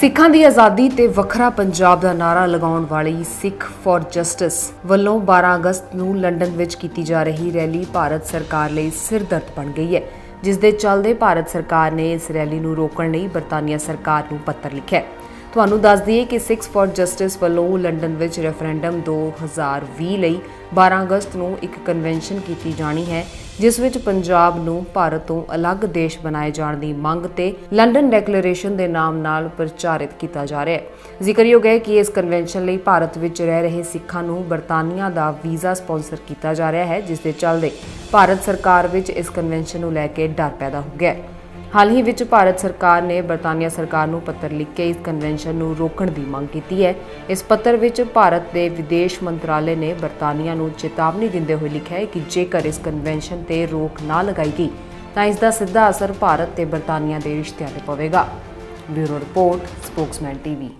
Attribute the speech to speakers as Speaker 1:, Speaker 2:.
Speaker 1: ਸਿੱਖਾਂ ਦੀ ਆਜ਼ਾਦੀ ਤੇ ਵੱਖਰਾ ਪੰਜਾਬ ਦਾ ਨਾਰਾ ਲਗਾਉਣ ਵਾਲੀ ਸਿੱਖ ਫॉर ਜਸਟਿਸ ਵੱਲੋਂ 12 ਅਗਸਤ ਨੂੰ ਲੰਡਨ ਵਿੱਚ ਕੀਤੀ ਜਾ ਰਹੀ ਰੈਲੀ ਭਾਰਤ ਸਰਕਾਰ ਲਈ ਸਿਰਦਰਦ ਬਣ ਗਈ ਹੈ, ਜਿਸ ਦੇ ਚੱਲਦੇ ਭਾਰਤ ਸਰਕਾਰ ਨੇ ਇਸ ਰੈਲੀ ਨੂੰ ਰੋਕਣ ਲਈ ਬਰਤਾਨੀਆ ਸਰਕਾਰ ਨੂੰ ਪੱਤਰ ਲਿਖਿਆ ਤੁਹਾਨੂੰ ਦੱਸ ਦਈਏ ਕਿ ਸਿੱਖਸ ਫॉर ਜਸਟਿਸ ਵੱਲੋਂ ਲੰਡਨ ਵਿੱਚ ਰੈਫਰੈਂਡਮ 2020 ਲਈ 12 ਅਗਸਤ ਨੂੰ ਇੱਕ ਕਨਵੈਨਸ਼ਨ ਕੀਤੀ ਜਾਣੀ ਹੈ ਜਿਸ ਵਿੱਚ ਪੰਜਾਬ ਨੂੰ ਭਾਰਤ ਤੋਂ ਅਲੱਗ ਦੇਸ਼ ਬਣਾਏ ਜਾਣ ਦੀ ਮੰਗ ਤੇ ਲੰਡਨ ਡੈਕਲੇਰੇਸ਼ਨ ਦੇ ਨਾਮ ਨਾਲ ਪ੍ਰਚਾਰਿਤ ਕੀਤਾ ਜਾ ਰਿਹਾ ਹੈ। ਜ਼ਿਕਰਯੋਗ ਹੈ ਕਿ ਇਸ ਕਨਵੈਨਸ਼ਨ ਲਈ ਭਾਰਤ ਵਿੱਚ ਰਹਿ ਰਹੇ ਸਿੱਖਾਂ ਨੂੰ ਬਰਤਾਨੀਆ ਦਾ ਵੀਜ਼ਾ ਸਪਾਂਸਰ ਕੀਤਾ ਜਾ ਰਿਹਾ ਹੈ, ਜਿਸ ਦੇ ਚੱਲਦੇ ਭਾਰਤ ਸਰਕਾਰ ਵਿੱਚ ਇਸ ਕਨਵੈਨਸ਼ਨ ਨੂੰ ਲੈ ਕੇ ਡਰ ਪੈਦਾ ਹੋ ਗਿਆ ਹੈ। ਹਾਲ ਹੀ ਵਿੱਚ ਭਾਰਤ ਸਰਕਾਰ ਨੇ ਬਰਤਾਨੀਆ ਸਰਕਾਰ ਨੂੰ ਪੱਤਰ ਲਿਖ ਕੇ ਇਸ ਕਨਵੈਨਸ਼ਨ ਨੂੰ ਰੋਕਣ ਦੀ ਮੰਗ ਕੀਤੀ ਹੈ। ਇਸ ਪੱਤਰ ਵਿੱਚ ਭਾਰਤ ਦੇ ਵਿਦੇਸ਼ ਮੰਤਰਾਲੇ ਨੇ ਬਰਤਾਨੀਆ ਨੂੰ ਚੇਤਾਵਨੀ ਦਿੰਦੇ ਹੋਏ ਲਿਖਿਆ ਹੈ ਕਿ ਜੇਕਰ ਇਸ ਕਨਵੈਨਸ਼ਨ ਤੇ ਰੋਕ ਨਾ ਲਗਾਈ ਗਈ, ਤਾਂ ਇਸ ਦਾ ਸਿੱਧਾ ਅਸਰ ਭਾਰਤ ਤੇ ਬਰਤਾਨੀਆ ਦੇ ਰਿਸ਼ਤਿਆਂ ਤੇ ਪਵੇਗਾ। Bureau report Spokesman TV